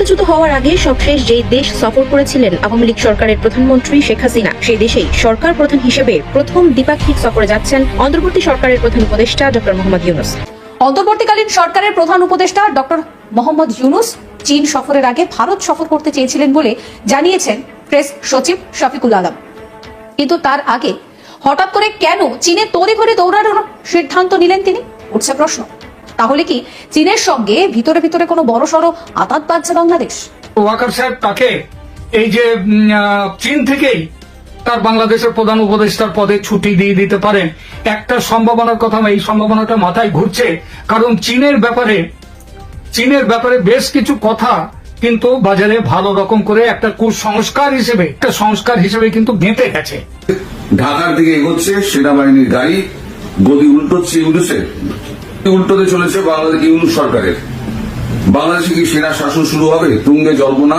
মুক্তিযুদ্ধ হওয়ার আগে সবশেষ যেই দেশ সফর করেছিলেন আওয়ামী লীগ সরকারের প্রধানমন্ত্রী শেখ হাসিনা, সেই দেশেই সরকার প্রধান হিসেবে প্রথম দ্বিপাক্ষিক সফরে যাচ্ছেন অন্তর্বর্তী সরকারের প্রধান উপদেষ্টা ডক্টর মোহাম্মদ ইউনুস। অন্তর্বর্তীকালীন সরকারের প্রধান উপদেষ্টা ডক্টর মোহাম্মদ ইউনুস চীন সফরের আগে ভারত সফর করতে চেয়েছিলেন বলে জানিয়েছেন প্রেস সচিব শফিকুল আলম। কিন্তু তার আগে হঠাৎ করে কেন চীনে তড়ি ঘড়ি দৌড়ানোর সিদ্ধান্ত নিলেন তিনি? উঠছে প্রশ্ন। তাহলে কি চীনের সঙ্গে ভিতরে ভিতরে কোনো বড় সড়ো আতাত বাজছে বাংলাদেশ? ওয়াকার সাহেব তাকে এই যে চীন থেকেই তার বাংলাদেশের প্রধান উপদেষ্টার পদে ছুটি দিয়ে দিতে পারেন। একটা সম্ভাবনার কথা এই সম্ভাবনাটা মাথায় ঘুরছে। কারণ চীনের ব্যাপারে চীনের ব্যাপারে বেশ কিছু কথা কিন্তু বাজারে ভালো রকম করে একটা কুসংস্কার হিসেবে একটা সংস্কার হিসেবে কিন্তু গেঁথে গেছে। ঢাকার দিকে এগোচ্ছে সেনাবাহিনীর গাড়ি গদি উল্টোচ্ছে ইউনুসের। উল্টোতে চলেছে বাংলাদেশ ইউনুস সরকারের। বাংলাদেশে কি সেনা শাসন শুরু হবে? তুঙ্গে জল্পনা।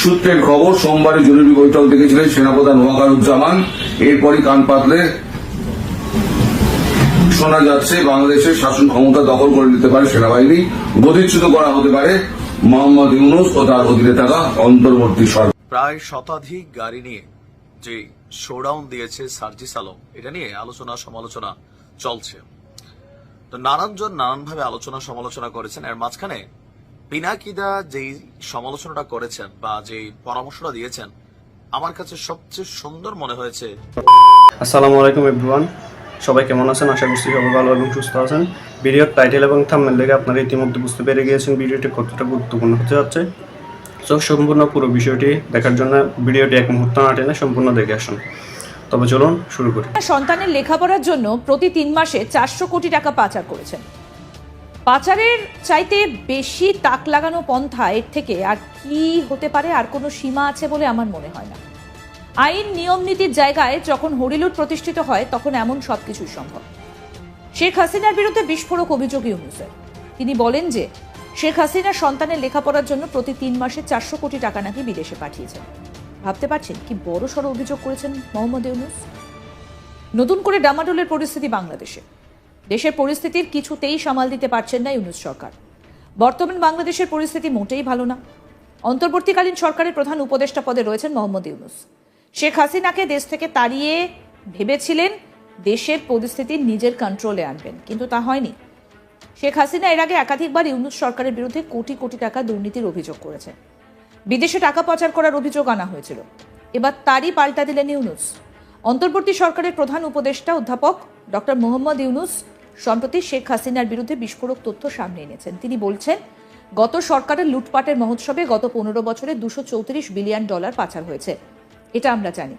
সূত্রের খবর, সোমবারে জরুরি বৈঠক ডেকেছিলেন সেনাপ্রধান ওয়াকারুজ্জামান। এরপরই কান পাতলে শোনা যাচ্ছে বাংলাদেশের শাসন ক্ষমতা দখল করে নিতে পারে সেনাবাহিনী। গদিচ্যুত করা হতে পারে মোহাম্মদ ইউনুস ও তার অধীনে থাকা অন্তর্বর্তী সরকার। প্রায় শতাধিক গাড়ি নিয়ে যে শোডাউন দিয়েছে সার্জিস আলম, এটা নিয়ে আলোচনা সমালোচনা চলছে। তো নানানজন নানানভাবে আলোচনা সমালোচনা করেছেন। এর মাঝখানে পিনাকিদা যেই সমালোচনাটা করেছেন বা যে পরামর্শটা দিয়েছেন, আমার কাছে সবচেয়ে সুন্দর মনে হয়েছে। আসসালামু আলাইকুম এভরিওয়ান সবাই কেমন আছেন? আশা করছি সবাই ভালো এবং সুস্থ আছেন। ভিডিওর টাইটেল এবং থাম্বনেল দেখে আপনারা ইতিমধ্যে বুঝতে পেরে গিয়েছেন ভিডিওটি কতটা গুরুত্বপূর্ণ হতে যাচ্ছে। তো সম্পূর্ণ পুরো বিষয়টি দেখার জন্য ভিডিওটি এক মুহূর্ত না টেনে সম্পূর্ণ দেখে আসুন। তবে চলুন শুরু করি। সন্তানের লেখাপড়ার জন্য প্রতি তিন মাসে চারশো কোটি টাকা পাচার করেছেন। পাচারের চাইতে বেশি তাক লাগানো পন্থা এর থেকে আর কি হতে পারে আর কোনো সীমা আছে বলে আমার মনে হয় না। আইন নিয়ম নীতির জায়গায় যখন হরিলুট প্রতিষ্ঠিত হয়, তখন এমন সবকিছুই সম্ভব। শেখ হাসিনার বিরুদ্ধে বিস্ফোরক অভিযোগ ইউনুসের। তিনি বলেন যে, শেখ হাসিনার সন্তানের লেখাপড়ার জন্য প্রতি তিন মাসে চারশো কোটি টাকা নাকি বিদেশে পাঠিয়েছেন। ভাবতে পারছেন কি বড় সড় অভিযোগ করেছেন মোহাম্মদ ইউনুস? নতুন করে ডামাডোলের পরিস্থিতি বাংলাদেশে। দেশের পরিস্থিতির কিছুতেই সামাল দিতে পারছেন না ইউনুস সরকার। বর্তমান বাংলাদেশের পরিস্থিতি মোটেই ভালো না। অন্তর্বর্তীকালীন সরকারের প্রধান উপদেষ্টা পদে রয়েছেন মোহাম্মদ ইউনুস। শেখ হাসিনাকে দেশ থেকে তাড়িয়ে ভেবেছিলেন দেশের পরিস্থিতি নিজের কন্ট্রোলে আনবেন, কিন্তু তা হয়নি। শেখ হাসিনা এর আগে একাধিকবার ইউনুস সরকারের বিরুদ্ধে কোটি কোটি টাকা দুর্নীতির অভিযোগ করেছে বিদেশে টাকা পাচার করার অভিযোগ আনা হয়েছিল। এবার তারই পাল্টা দিলেন ইউনুস অন্তর্বর্তী সরকারের প্রধান উপদেষ্টা অধ্যাপক ডক্টর মোহাম্মদ ইউনুস সম্প্রতি শেখ হাসিনার বিরুদ্ধে বিস্ফোরক তথ্য সামনে এনেছেন। তিনি বলছেন, গত সরকারের লুটপাটের মহোৎসবে গত পনেরো বছরে দুশো চৌত্রিশ বিলিয়ন ডলার পাচার হয়েছে। এটা আমরা জানি।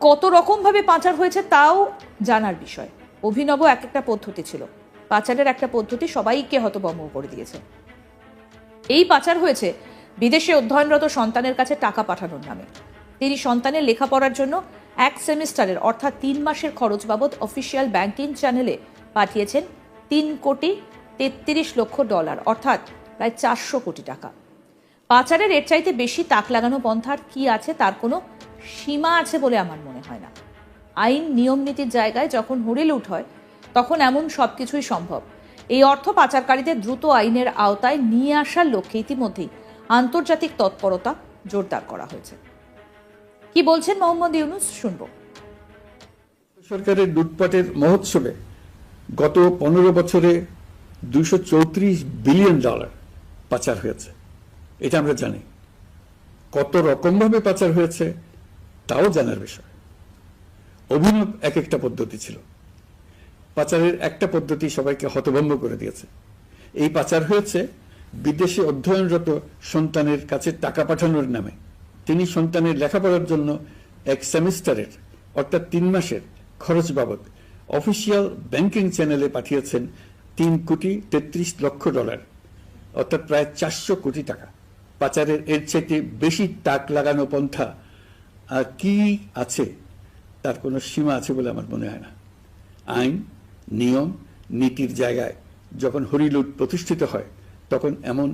কত রকমভাবে পাচার হয়েছে তাও জানার বিষয়। অভিনব এক একটা পদ্ধতি ছিল। পাচারের একটা পদ্ধতি সবাইকে হতভম্ব করে দিয়েছে। এই পাচার হয়েছে বিদেশে অধ্যয়নরত সন্তানের কাছে টাকা পাঠানোর নামে। তিনি সন্তানের লেখাপড়ার জন্য এক সেমিস্টারের, অর্থাৎ তিন মাসের খরচ বাবদ অফিসিয়াল ব্যাংকিং চ্যানেলে পাঠিয়েছেন তিন কোটি তেত্রিশ লক্ষ ডলার, অর্থাৎ প্রায় চারশো কোটি টাকা। পাচারের এর চাইতে বেশি তাক লাগানো পন্থার কি আছে তার কোনো সীমা আছে বলে আমার মনে হয় না। আইন, নিয়ম নীতির জায়গায় যখন হরিলুট হয়, তখন এমন সব কিছুই সম্ভব। এই অর্থ পাচারকারীদের দ্রুত আইনের আওতায় নিয়ে আসার লক্ষ্যে ইতিমধ্যেই আন্তর্জাতিক তৎপরতা জোরদার করা হয়েছে। কি বলছেন মোহাম্মদ ইউনুস? শুনব। সরকারের লুটপাটের মহোৎসবে গত পনেরো বছরে দুশো বিলিয়ন ডলার পাচার হয়েছে। এটা আমরা জানি। কত রকমভাবে পাচার হয়েছে, তাও জানার বিষয়। অভিনব এক একটা পদ্ধতি ছিল। পাচারের একটা পদ্ধতি সবাইকে হতভম্ব করে দিয়েছে। এই পাচার হয়েছে বিদেশে অধ্যয়নরত সন্তানের কাছে টাকা পাঠানোর নামে। তিনি সন্তানের লেখাপড়ার জন্য এক সেমিস্টারের, অর্থাৎ তিন মাসের, খরচ বাবদ অফিসিয়াল ব্যাংকিং চ্যানেলে পাঠিয়েছেন তিন কোটি তেত্রিশ লক্ষ ডলার, অর্থাৎ প্রায় চারশো কোটি টাকা। পাচারের এর চাইতে বেশি তাক লাগানো পন্থা আর কি আছে, তার কোনো সীমা আছে বলে আমার মনে হয় না। আইন, নিয়ম, নীতির জায়গায় যখন হরিলুট প্রতিষ্ঠিত হয় তখন এমন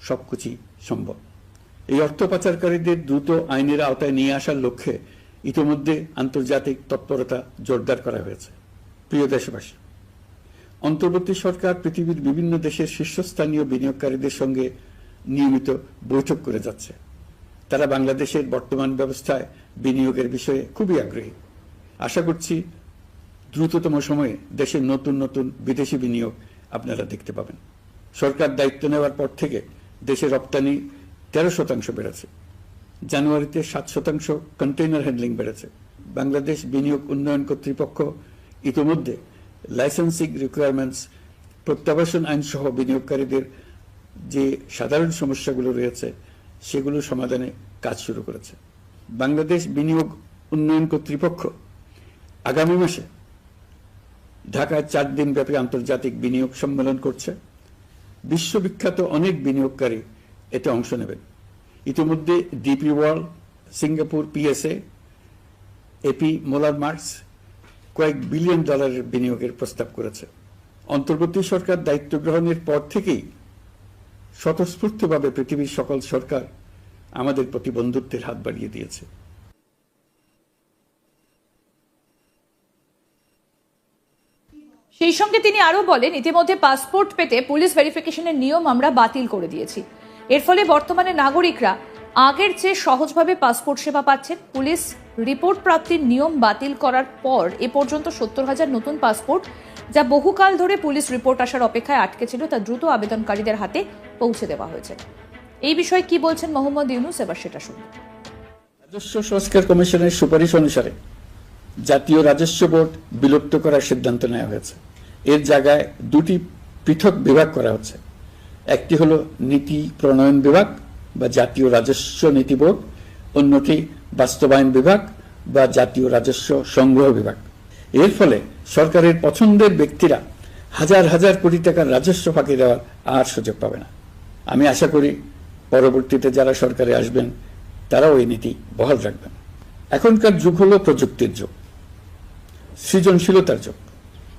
সব কিছুই সম্ভব। এই অর্থ পাচারকারীদের দ্রুত আইনের আওতায় নিয়ে আসার লক্ষ্যে ইতিমধ্যে আন্তর্জাতিক তৎপরতা জোরদার করা হয়েছে। প্রিয় দেশবাসী, অন্তর্বর্তী সরকার পৃথিবীর বিভিন্ন দেশের শীর্ষস্থানীয় বিনিয়োগকারীদের সঙ্গে নিয়মিত বৈঠক করে যাচ্ছে। তারা বাংলাদেশের বর্তমান ব্যবস্থায় বিনিয়োগের বিষয়ে খুবই আগ্রহী। আশা করছি দ্রুততম সময়ে দেশের নতুন নতুন বিদেশি বিনিয়োগ আপনারা দেখতে পাবেন। সরকার দায়িত্ব নেওয়ার পর থেকে দেশে রপ্তানি তেরো শতাংশ বেড়েছে। জানুয়ারিতে সাত শতাংশ কন্টেইনার হ্যান্ডলিং বেড়েছে। বাংলাদেশ বিনিয়োগ উন্নয়ন কর্তৃপক্ষ ইতোমধ্যে লাইসেন্সিং রিকোয়ারমেন্টস প্রত্যাবাসন আইন সহ বিনিয়োগকারীদের যে সাধারণ সমস্যাগুলো রয়েছে, সেগুলো সমাধানে কাজ শুরু করেছে। বাংলাদেশ বিনিয়োগ উন্নয়ন কর্তৃপক্ষ আগামী মাসে ঢাকায় চার দিন ব্যাপী আন্তর্জাতিক বিনিয়োগ সম্মেলন করছে। বিশ্ববিখ্যাত অনেক বিনিয়োগকারী এতে অংশ নেবেন। ইতিমধ্যে DP World, Singapore, PSA, AP, Moller Maersk কয়েক বিলিয়ন ডলারের বিনিয়োগের প্রস্তাব করেছে। অন্তর্বর্তী সরকার দায়িত্ব গ্রহণের পর থেকেই স্বতঃস্ফূর্তভাবে পৃথিবীর সকল সরকার আমাদের প্রতি বন্ধুত্বের হাত বাড়িয়ে দিয়েছে। সঙ্গে তিনি আরও বলেন, ইতিমধ্যে পাসপোর্ট পেতে পুলিশ ভেরিফিকেশনের নিয়ম আমরা বাতিল করে দিয়েছি। এর ফলে বর্তমানে নাগরিকরা আগের চেয়ে সহজভাবে পাসপোর্ট সেবা পাচ্ছেন। পুলিশ রিপোর্ট প্রাপ্তির নিয়ম বাতিল করার পর এ পর্যন্ত সত্তর হাজার নতুন পাসপোর্ট, যা বহুকাল ধরে পুলিশ রিপোর্ট আসার অপেক্ষায় আটকে ছিল, তা দ্রুত আবেদনকারীদের হাতে পৌঁছে দেওয়া হয়েছে। এই বিষয়ে কি বলছেন মোহাম্মদ ইউনুস? এবার সেটা শুনুন। রাজস্ব সংস্কার কমিশনের সুপারিশ অনুসারে জাতীয় রাজস্ব বোর্ড বিলুপ্ত করার সিদ্ধান্ত নেওয়া হয়েছে। এর জায়গায় দুটি পৃথক বিভাগ করা হচ্ছে। একটি হলো নীতি প্রণয়ন বিভাগ বা জাতীয় রাজস্ব নীতি বোর্ড, অন্যটি বাস্তবায়ন বিভাগ বা জাতীয় রাজস্ব সংগ্রহ বিভাগ। এর ফলে সরকারের পছন্দের ব্যক্তিরা হাজার হাজার কোটি টাকার রাজস্ব ফাঁকি দেওয়ার আর সুযোগ পাবে না। আমি আশা করি পরবর্তীতে যারা সরকারে আসবেন, তারাও এই নীতি বহাল রাখবেন। এখনকার যুগ হলো প্রযুক্তির যুগ, সৃজনশীলতার যুগ।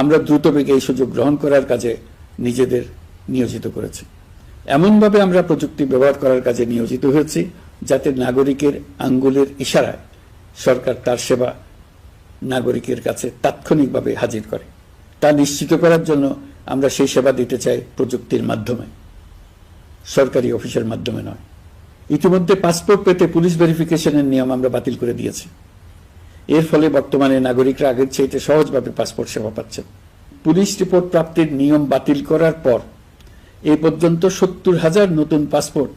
আমরা দ্রুত বেগে এই সুযোগ গ্রহণ করার কাজে নিজেদের নিয়োজিত করেছি। এমনভাবে আমরা প্রযুক্তি ব্যবহার করার কাজে নিয়োজিত হয়েছি যাতে নাগরিকের আঙ্গুলের ইশারায় সরকার তার সেবা নাগরিকের কাছে তাৎক্ষণিকভাবে হাজির করে। তা নিশ্চিত করার জন্য আমরা সেই সেবা দিতে চাই প্রযুক্তির মাধ্যমে, সরকারি অফিসের মাধ্যমে নয়। ইতিমধ্যে পাসপোর্ট পেতে পুলিশ ভেরিফিকেশনের নিয়ম আমরা বাতিল করে দিয়েছি। এর ফলে বর্তমানে নাগরিকরা আগের চাইতে সহজভাবে পাসপোর্ট সেবা পাচ্ছেন। পুলিশ রিপোর্ট প্রাপ্তির নিয়ম বাতিল করার পর এ পর্যন্ত সত্তর হাজার নতুন পাসপোর্ট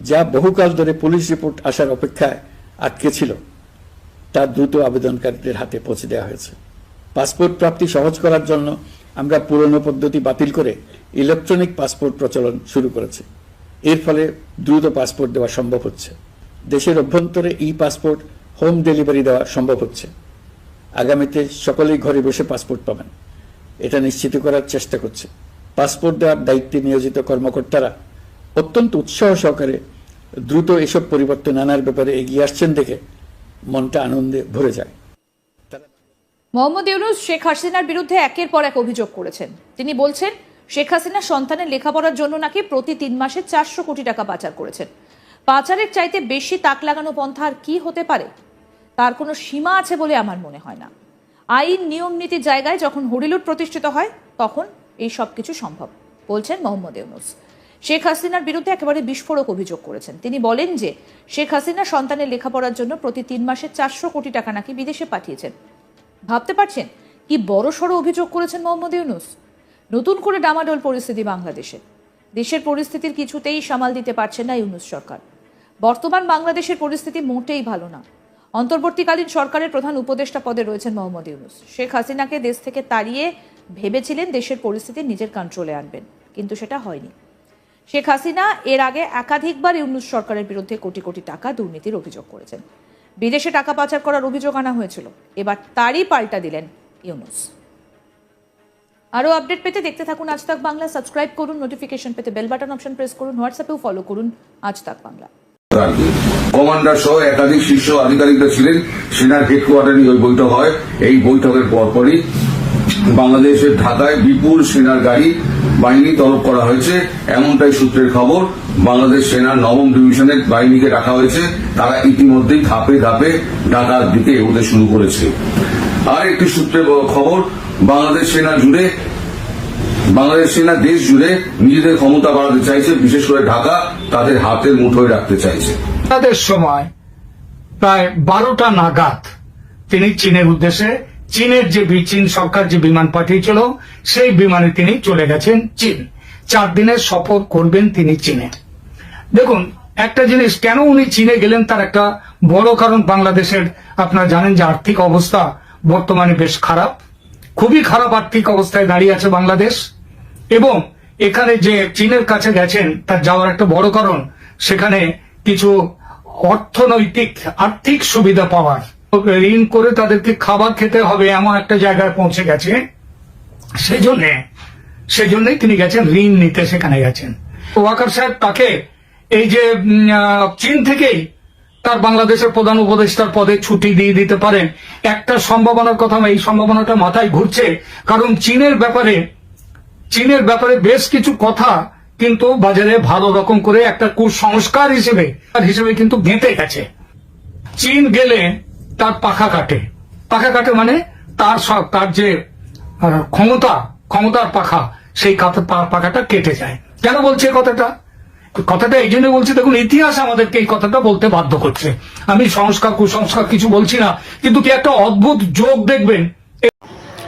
যা বহুকাল ধরে পুলিশ রিপোর্ট আসার অপেক্ষায় আটকে ছিল, তা দ্রুত আবেদনকারীদের হাতে পৌঁছে দেওয়া হয়েছে। পাসপোর্ট প্রাপ্তি সহজ করার জন্য আমরা পুরনো পদ্ধতি বাতিল করে ইলেকট্রনিক পাসপোর্ট প্রচলন শুরু করেছি। এর ফলে দ্রুত পাসপোর্ট দেওয়া সম্ভব হচ্ছে। দেশের অভ্যন্তরে ই পাসপোর্ট হোম ডেলিভারি দেওয়া সম্ভব হচ্ছে। আগামীতে সকলেই ঘরে বসে পাসপোর্ট পাবেন। এটা নিশ্চিত করার চেষ্টা করছে। পাসপোর্ট দেওয়ার দায়িত্বে নিয়োজিত কর্মকর্তারা অত্যন্ত উৎসাহ সহকারে দ্রুত এসব পরিবর্তন আনার ব্যাপারে এগিয়ে আসছেন দেখে মনটা আনন্দে ভরে যায়। মোহাম্মদ ইউনুস শেখ হাসিনার বিরুদ্ধে একের পর এক অভিযোগ করেছেন। তিনি বলছেন, শেখ হাসিনা সন্তানের লেখাপড়ার জন্য নাকি প্রতি তিন মাসে চারশো কোটি টাকা পাচার করেছেন। পাচারের চাইতে বেশি তাক লাগানো পন্থা আর কি হতে পারে? তার কোনো সীমা আছে বলে আমার মনে হয় না। আইন, নিয়ম, নীতির জায়গায় যখন হরিলুট প্রতিষ্ঠিত হয়, তখন এই সব কিছু সম্ভব, বলছেন মোহাম্মদ ইউনুস। শেখ হাসিনার বিরুদ্ধে একেবারে বিস্ফোরক অভিযোগ করেছেন। তিনি বলেন যে, শেখ হাসিনা সন্তানের লেখাপড়ার জন্য প্রতি তিন মাসে চারশো কোটি টাকা নাকি বিদেশে পাঠিয়েছেন। ভাবতে পারছেন? কি বড় সড়ো অভিযোগ করেছেন মোহাম্মদ ইউনুস? নতুন করে ডামাডোল পরিস্থিতি বাংলাদেশে। দেশের পরিস্থিতির কিছুতেই সামাল দিতে পারছে না ইউনুস সরকার। বর্তমান বাংলাদেশের পরিস্থিতি মোটেই ভালো না। অন্তর্বর্তীকালীন সরকারের প্রধান উপদেষ্টা পদে রয়েছেন মোহাম্মদ ইউনুস। শেখ হাসিনাকে দেশ থেকে তাড়িয়ে ভেবেছিলেন দেশের পরিস্থিতি নিজের কন্ট্রোলে আনবেন, কিন্তু সেটা হয়নি। শেখ হাসিনা এর আগে একাধিকবার ইউনুস সরকারের বিরুদ্ধে কোটি কোটি টাকা দুর্নীতির অভিযোগ করেছেন। বিদেশে টাকা পাচার করার অভিযোগ আনা হয়েছিল। এবার তারই পাল্টা দিলেন ইউনুস। আরও আপডেট পেতে দেখতে থাকুন আজ তাক বাংলা। সাবস্ক্রাইব করুন, নোটিফিকেশন পেতে বেল বাটন অপশন প্রেস করুন, হোয়াটসঅ্যাপেও ফলো করুন আজ তাক বাংলা। রাখবে। কমান্ডার সহ একাধিক শীর্ষ আধিকারিকরা ছিলেন, সেনার হেডকোয়ার্টারে ওই বৈঠক হয়। এই বৈঠকের পরপরই বাংলাদেশের ঢাকায় বিপুল সেনার গাড়ি, বাহিনী তলব করা হয়েছে। এমনটাই সূত্রের খবর, বাংলাদেশ সেনার নবম ডিভিশনের বাহিনীকে রাখা হয়েছে। তারা ইতিমধ্যেই ধাপে ধাপে ঢাকার দিকে এগোতে শুরু করেছে। আর একটি সূত্রে খবর, বাংলাদেশ সেনা জুড়ে, বাংলাদেশ সেনা দেশ জুড়ে নিজেদের ক্ষমতা বাড়াতে চাইছে, বিশেষ করে ঢাকা। তাদের হাতের মুঠোয় রাখতে চাইছে। তাদের সময় প্রায় বারোটা নাগাদ তিনি চীনের উদ্দেশ্যে চীনের যে চীন সরকার যে বিমান পাঠিয়েছিল, সেই বিমানে তিনি চলে গেছেন চীন। চার দিনের সফর করবেন তিনি চীনে। দেখুন, একটা জিনিস, কেন উনি চীনে গেলেন তার একটা বড় কারণ বাংলাদেশের, আপনারা জানেন যে আর্থিক অবস্থা বর্তমানে বেশ খারাপ। খুবই খারাপ আর্থিক অবস্থায় দাঁড়িয়ে আছে বাংলাদেশ। এবং এখানে যে চীনের কাছে গেছেন, তার যাওয়ার একটা বড় কারণ, সেখানে কিছু অর্থনৈতিক আর্থিক সুবিধা পাওয়ার। ঋণ করে তাদেরকে খাবার খেতে হবে এমন একটা জায়গায় পৌঁছে গেছে। সেই জন্যে সেই তিনি গেছেন, ঋণ নিতে সেখানে গেছেন। ওয়াকার সাহেব তাকে এই যে চীন থেকেই তার বাংলাদেশের প্রধান উপদেষ্টার পদে ছুটি দিয়ে দিতে পারেন। একটা সম্ভাবনার কথা, এই সম্ভাবনাটা মাথায় ঘুরছে। কারণ চীনের ব্যাপারে চীনের ব্যাপারে বেশ কিছু কথা কিন্তু বাজারে ভালো রকম করে একটা কুসংস্কার হিসেবে হিসেবে কিন্তু গেঁথে গেছে। চীন গেলে তার পাখা কাটে। পাখা কাটে মানে তার সব- তার যে ক্ষমতা, ক্ষমতার পাখা, সেই পাখাটা কেটে যায়। কেন বলছে কথাটা? কথাটা এই জন্য বলছি, দেখুন, ইতিহাস আমাদেরকে এই কথাটা বলতে বাধ্য করছে। আমি সংস্কার, কুসংস্কার কিছু বলছি না, কিন্তু কি একটা অদ্ভুত যোগ দেখবেন?